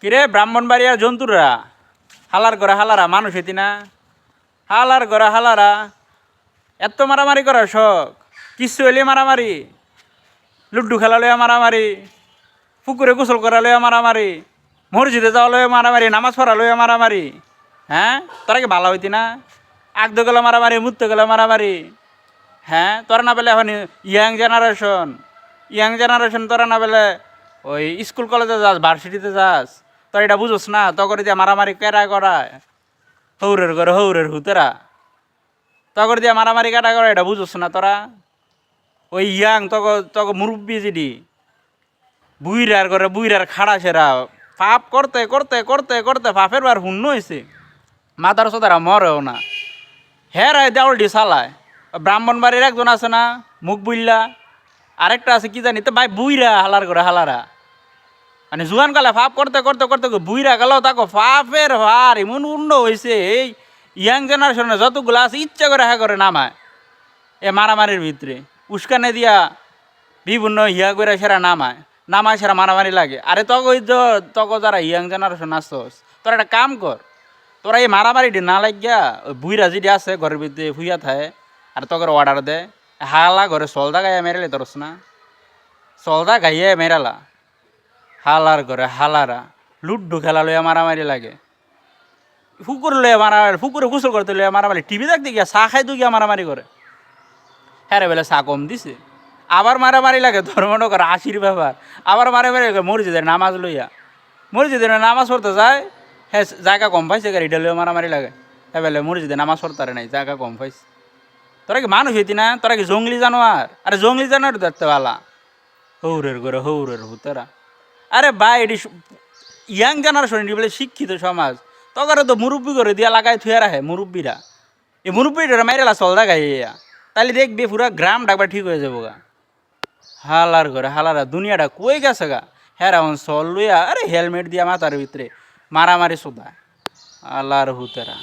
কিরে ব্রাহ্মণবাড়িয়ার জন্তুরা? হালার করে হালারা, মানুষ হইতি না? হালার করে হালারা। এত মারামারি করার শখ। কিচ্ছু হইলে মারামারি। লুড্ডু খেলা লইয়া মারামারি। পুকুরে গোসল করা লইয়া মারামারি। মসজিদে যাওয়া লইয়া মারামারি। নামাজ পড়া লইয়া মারামারি। হ্যাঁ? তোরা কি ভালো হইতি না? আগদ গেলে মারামারি মুত্ত গেলে মারামারি। হ্যাঁ? তোরা না পেলে এখন ইয়াং জেনারেশন ইয়াং জেনারেশন তোরা না পেলে ওই স্কুল কলেজে যাস ভার্সিটিতে যাস। তোর এটা বুঝোস না তখন দিয়ে মারামারি কেরা করায়? হৌরের করে হৌরের হুতেরা তখন দিয়ে মারামারি কাটা করে এটা বুঝোস না তোরা? ওই ইয়াং তক তক মুরব্বী যেটি বুইরার করে বুইরার খাড়া সেরা, পাপ করতে করতে করতে করতে পাপের বার শূন্য হয়েছে মাতার সোদারা মরেও না। হ্যাঁ রায় দেওয়ালটি চালায় ব্রাহ্মণবাড়ির একজন আছে না, মুখ বুইল্লা। আরেকটা আছে কি জানি, তো ভাই বুইরা হালার করে হালারা। মানে জুয়ান কালে ফাপ করতে করতে করতে বুইরা গেল তাকে ফাপের ভার এমন উন্ড হয়েছে এই ইয়াং জেনারেশনে যতগুলো আছে ইচ্ছা করে হ্যাঁ করে নামায় এ মারামারির ভিতরে উস্কানে দিয়া বিভিন্ন হিয়া করে সেরা নামায় নামায় সেরা মারামারি লাগে আরে তক তো তক যারা ইয়াং জেনারেশন আসছস তোরা একটা কাম কর তোরা এই মারামারিটি না লাগিয়া ওই বুইরা যেটি আছে ঘরের ভিতরে ফুইয়া থাকে আর তকর অর্ডার দে হালা ঘরে সলদা গাইয়া মেরেলে তোরস না সলদা গাইয়া মেরালা হালার ঘরে হালারা। লুড্ডু খেলা লইয়া মারামারি লাগে। ফুকুর লইয়া মারামারি, ফুকুরে গোসল করতে লইয়া মারামারি, টিভি দেখতে গিয়া চাহ খাইতে গিয়া মারামারি করে। হ্যাঁ বেলা চা কম দিছে। আবার মারামারি লাগে ধর্মটা করে, আশির ব্যাপার। আবার মারে মারি মসজিদের নামাজ লইয়া। মসজিদের নামাজ পড়তে যায় হ্যাঁ জায়গা কম পাইছে গাড়ি লইয়া মারামারি লাগে। হ্যাঁ বেলে মসজিদে নামাজ পড়তারে নাই, জায়গা কম পাইছে। তোরা কি মানুষ হইতি না? তোরা কি জঙ্গলি জানোয়ার? আরে জঙ্গলি জানোয়ার দেখতে পালা। হৌরের করে হৌরের হুতেরা আরে ভাই, এটি ইয়াং জেনারেশন এটি বলে শিক্ষিত সমাজ। তখন তো মুরব্বী করে দিয়া লাগাই থুয়ে রাখে মুরব্বীরা। এই মুরব্বীরা মাইরেলা চলদা গাইয়া তাহলে দেখবি পুরা গ্রাম ডাকবা ঠিক হয়ে যাব গা হালার ঘরে, হালারা, দুনিয়াটা কই গেছে গা? হ্যাঁ এখন চল লইয়া, আরে হেলমেট দিয়া মাথার ভিতরে মারামারি সোদা আল্লাহর হুতেরা।